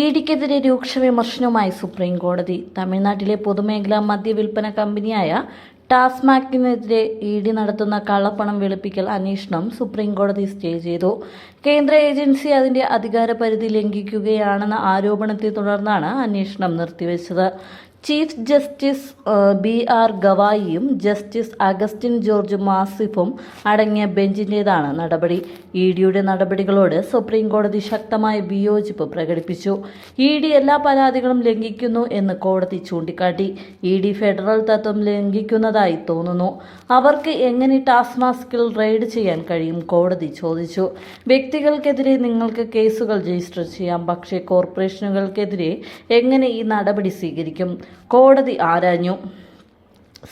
ഇഡിക്കെതിരെ രൂക്ഷ വിമർശനവുമായി സുപ്രീം കോടതി. തമിഴ്നാട്ടിലെ പൊതുമേഖലാ മദ്യവിൽപ്പന കമ്പനിയായ ടാസ്മാക്കിനെതിരെ ഇ ഡി നടത്തുന്ന കള്ളപ്പണം വെളുപ്പിക്കൽ അന്വേഷണം സുപ്രീം കോടതി സ്റ്റേ ചെയ്തു. കേന്ദ്ര ഏജൻസി അതിന്റെ അധികാരപരിധി ലംഘിക്കുകയാണെന്ന ആരോപണത്തെ തുടർന്നാണ് അന്വേഷണം നിർത്തിവെച്ചത്. ചീഫ് ജസ്റ്റിസ് ബി ആർ ഗവായിയും ജസ്റ്റിസ് അഗസ്റ്റിൻ ജോർജ് മാസിഫും അടങ്ങിയ ബെഞ്ചിന്റേതാണ് നടപടി. ഇ ഡിയുടെ നടപടികളോട് സുപ്രീം കോടതി ശക്തമായ വിയോജിപ്പ് പ്രകടിപ്പിച്ചു. ഇ ഡി എല്ലാ പരാതികളും ലംഘിക്കുന്നു എന്ന് കോടതി ചൂണ്ടിക്കാട്ടി. ഇ ഡി ഫെഡറൽ തത്വം ലംഘിക്കുന്നതായി തോന്നുന്നു. അവർക്ക് എങ്ങനെ ടാസ്ക് മാസ്കിൽ റെയ്ഡ് ചെയ്യാൻ കഴിയും കോടതി ചോദിച്ചു. വ്യക്തികൾക്കെതിരെ നിങ്ങൾക്ക് കേസുകൾ രജിസ്റ്റർ ചെയ്യാം. പക്ഷേ കോർപ്പറേഷനുകൾക്കെതിരെ എങ്ങനെ ഈ നടപടി സ്വീകരിക്കും? കോടതി ആരാഞ്ഞു.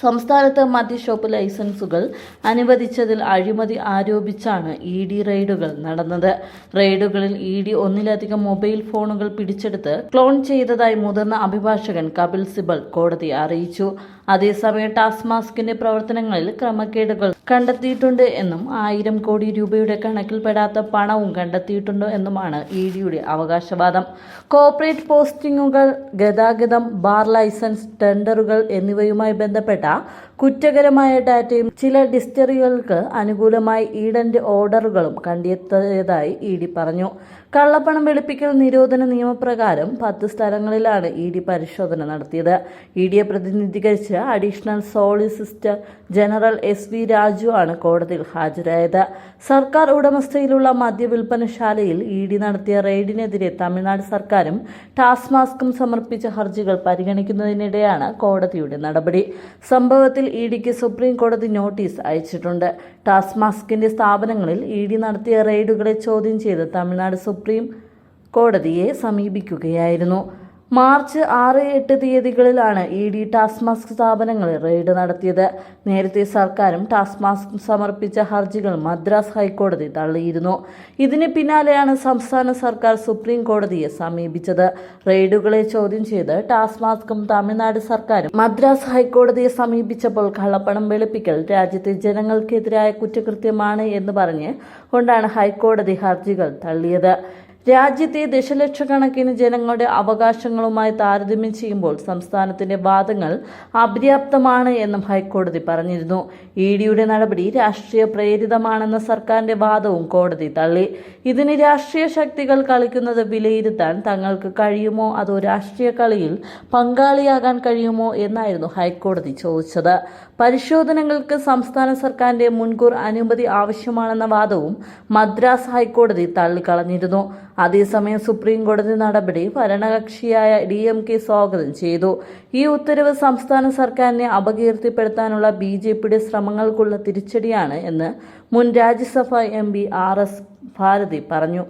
സംസ്ഥാനത്ത് മദ്യഷോപ്പ് ലൈസൻസുകൾ അനുവദിച്ചതിൽ അഴിമതി ആരോപിച്ചാണ് ഇ ഡി റെയ്ഡുകൾ നടന്നത്. റെയ്ഡുകളിൽ ഇ ഡി ഒന്നിലധികം മൊബൈൽ ഫോണുകൾ പിടിച്ചെടുത്ത് ക്ലോൺ ചെയ്തതായി മുതിർന്ന അഭിഭാഷകൻ കപിൽ സിബൽ കോടതിയെ അറിയിച്ചു. അതേസമയം ടാസ്ക് മാസ്കിന്റെ പ്രവർത്തനങ്ങളിൽ ക്രമക്കേടുകൾ കണ്ടെത്തിയിട്ടുണ്ട് എന്നും ആയിരം കോടി രൂപയുടെ കണക്കിൽപ്പെടാത്ത പണവും കണ്ടെത്തിയിട്ടുണ്ട് എന്നുമാണ് ഇ ഡിയുടെ അവകാശവാദം. കോർപ്പറേറ്റ് പോസ്റ്റിംഗുകൾ ഗതാഗതം ബാർ ലൈസൻസ് ടെൻഡറുകൾ എന്നിവയുമായി ബന്ധപ്പെട്ട കുറ്റകരമായ ഡാറ്റയും ചില ഡിസ്റ്ററികൾക്ക് അനുകൂലമായി ഈഡന്റ് ഓർഡറുകളും കണ്ടെത്തിയതായി ഇ ഡി പറഞ്ഞു. കള്ളപ്പണം വെളുപ്പിക്കൽ നിരോധന നിയമപ്രകാരം പത്ത് സ്ഥലങ്ങളിലാണ് ഇ ഡി പരിശോധന നടത്തിയത്. ഇ ഡിയെ പ്രതിനിധീകരിച്ച് additional solicitor general S V Raju ആണ് കോടതിയിൽ ഹാജരായത്. സർക്കാർ ഉടമസ്ഥയിലുള്ള മദ്യവിൽപ്പനശാലയിൽ ഇ ഡി നടത്തിയ റെയ്ഡിനെതിരെ തമിഴ്നാട് സർക്കാരും ടാസ്ക് മാസ്കും സമർപ്പിച്ച ഹർജികൾ പരിഗണിക്കുന്നതിനിടെയാണ് കോടതിയുടെ നടപടി. സംഭവത്തിൽ ഇ ഡിക്ക് സുപ്രീം കോടതി നോട്ടീസ് അയച്ചിട്ടുണ്ട്. ടാസ്മാസ്കിന്റെ സ്ഥാപനങ്ങളിൽ ഇ ഡി നടത്തിയ റെയ്ഡുകളെ ചോദ്യം ചെയ്ത് തമിഴ്നാട് സുപ്രീം കോടതിയെ സമീപിക്കുകയായിരുന്നു. മാർച്ച് ആറ് എട്ട് തീയതികളിലാണ് ഇ ഡി ടാസ്ക് മാസ്ക് സ്ഥാപനങ്ങളിൽ റെയ്ഡ് നടത്തിയത്. നേരത്തെ സർക്കാരും ടാസ്ക് മാസ്ക് സമർപ്പിച്ച ഹർജികൾ മദ്രാസ് ഹൈക്കോടതി തള്ളിയിരുന്നു. ഇതിന് പിന്നാലെയാണ് സംസ്ഥാന സർക്കാർ സുപ്രീം കോടതിയെ സമീപിച്ചത്. റെയ്ഡുകളെ ചോദ്യം ചെയ്ത് ടാസ്ക് മാസ്കും തമിഴ്നാട് സർക്കാരും മദ്രാസ് ഹൈക്കോടതിയെ സമീപിച്ചപ്പോൾ കള്ളപ്പണം വെളുപ്പിക്കൽ രാജ്യത്തെ ജനങ്ങൾക്കെതിരായ കുറ്റകൃത്യമാണ് എന്ന് പറഞ്ഞ് കൊണ്ടാണ് ഹൈക്കോടതി ഹർജികൾ തള്ളിയത്. രാജ്യത്തെ ദശലക്ഷക്കണക്കിന് ജനങ്ങളുടെ അവകാശങ്ങളുമായി താരതമ്യം ചെയ്യുമ്പോൾ സംസ്ഥാനത്തിന്റെ വാദങ്ങൾ അപര്യാപ്തമാണ് എന്നും ഹൈക്കോടതി പറഞ്ഞിരുന്നു. ഇ ഡിയുടെ നടപടി രാഷ്ട്രീയ പ്രേരിതമാണെന്ന സർക്കാരിന്റെ വാദവും കോടതി തള്ളി. ഇതിന് രാഷ്ട്രീയ ശക്തികൾ കളിക്കുന്നത് വിലയിരുത്താൻ തങ്ങൾക്ക് കഴിയുമോ? അതോ രാഷ്ട്രീയ കളിയിൽ പങ്കാളിയാകാൻ കഴിയുമോ? എന്നായിരുന്നു ഹൈക്കോടതി ചോദിച്ചത്. പരിശോധനകൾക്ക് സംസ്ഥാന സർക്കാരിന്റെ മുൻകൂർ അനുമതി ആവശ്യമാണെന്ന വാദവും മദ്രാസ് ഹൈക്കോടതി തള്ളിക്കളഞ്ഞിരുന്നു. അതേസമയം സുപ്രീം കോടതി നടപടി ഭരണകക്ഷിയായ ഡി എം കെ സ്വാഗതം ചെയ്തു. ഈ ഉത്തരവ് സംസ്ഥാന സർക്കാരിനെ അപകീർത്തിപ്പെടുത്താനുള്ള ബി ജെ പിയുടെ ശ്രമങ്ങൾക്കുള്ള തിരിച്ചടിയാണ് എന്ന് മുൻ Rajya Sabha M P R S Bharathi പറഞ്ഞു.